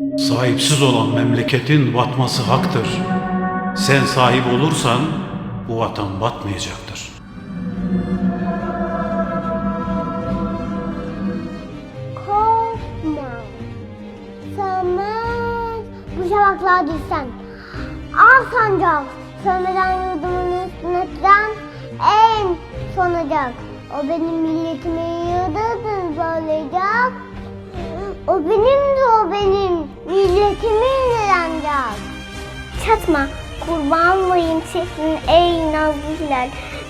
Sahipsiz olan memleketin batması haktır. Sen sahip olursan bu vatan batmayacaktır. Korkma. Sönmez bu şafaklar düşsen. Al sancak. Sönmeden yurdumun üstüne tren en sonacak. O benim milletimin yıldızını zorlayacak. O benim de o benim milletimin yancak. Çatma kurban olayım çetin ey nazlı hilal.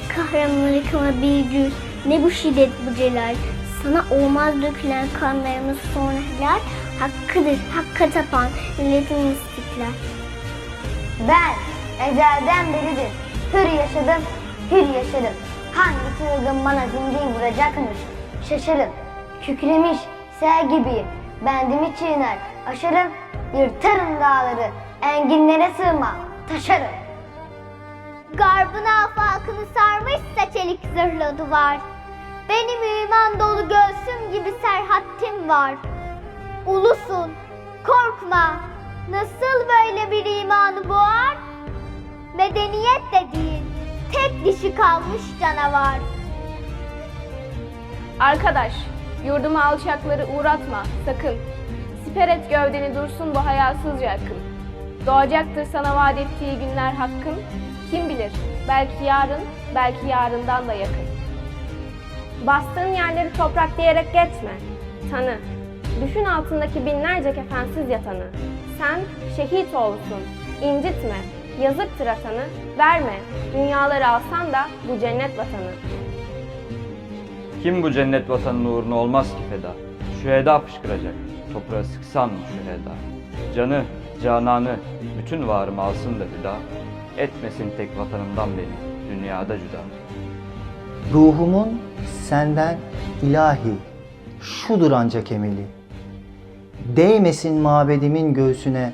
Kahraman yıkama bir gül ne bu şiddet bu celal. Sana olmaz dökülen kanlarımız sonra helal. Hakkıdır hakka tapan milletin istiklal. Ben ezelden beridir hür yaşadım, hür yaşadım. Hangi çılgın bana zincir vuracakmış? Şaşarım, kükremiş sel gibiyim. Bendimi çiğner, aşarım, yırtarım dağları. Enginlere sığmam, taşarım. Garbın afakını sarmışsa çelik zırhlı duvar. Benim iman dolu göğsüm gibi serhattim var. Ulusun, korkma. Nasıl böyle bir imanı boğar? Medeniyet dediğin tek dişi kalmış canavar. Arkadaş, yurduma alçakları uğratma, sakın. Siper et gövdeni dursun bu hayasızca akın. Doğacaktır sana vaat ettiği günler hakkın. Kim bilir, belki yarın, belki yarından da yakın. Bastığın yerleri toprak diyerek geçme. Tanı, düşün altındaki binlerce kefensiz yatanı. Sen şehit olsun, incitme, yazıktır atanı, verme. Dünyaları alsan da bu cennet vatanı. Kim bu cennet vatanın uğruna olmaz ki feda? Şüheda fışkıracak, toprağa sıksan mı şüheda? Canı, cananı, bütün varımı alsın da fida. Etmesin tek vatanımdan beni, dünyada cüda. Ruhumun senden ilahi, şudur ancak emeli. Değmesin mabedimin göğsüne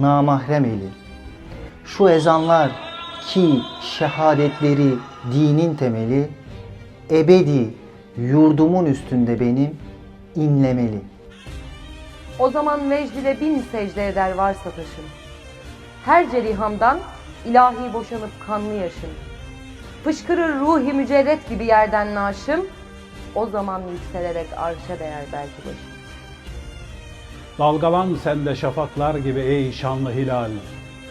namahrem eli. Şu ezanlar ki şehadetleri dinin temeli, ebedi yurdumun üstünde benim inlemeli. O zaman vecd ile bin secde eder varsa taşım. Her cerihamdan ilahi boşanıp kanlı yaşım. Fışkırır ruhi mücerret gibi yerden naşım. O zaman yükselerek arşa değer belki başım. Dalgalan sen de şafaklar gibi ey şanlı hilal.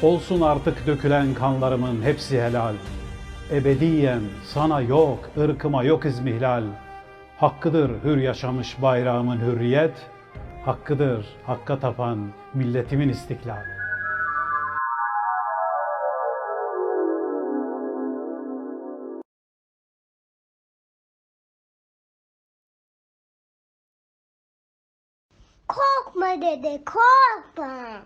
Olsun artık dökülen kanlarımın hepsi helal. Ebediyen sana yok, ırkıma yok izmihlal. Hakkıdır hür yaşamış bayrağımın hürriyet. Hakkıdır hakka tapan milletimin istiklal. Korkma dede korkma.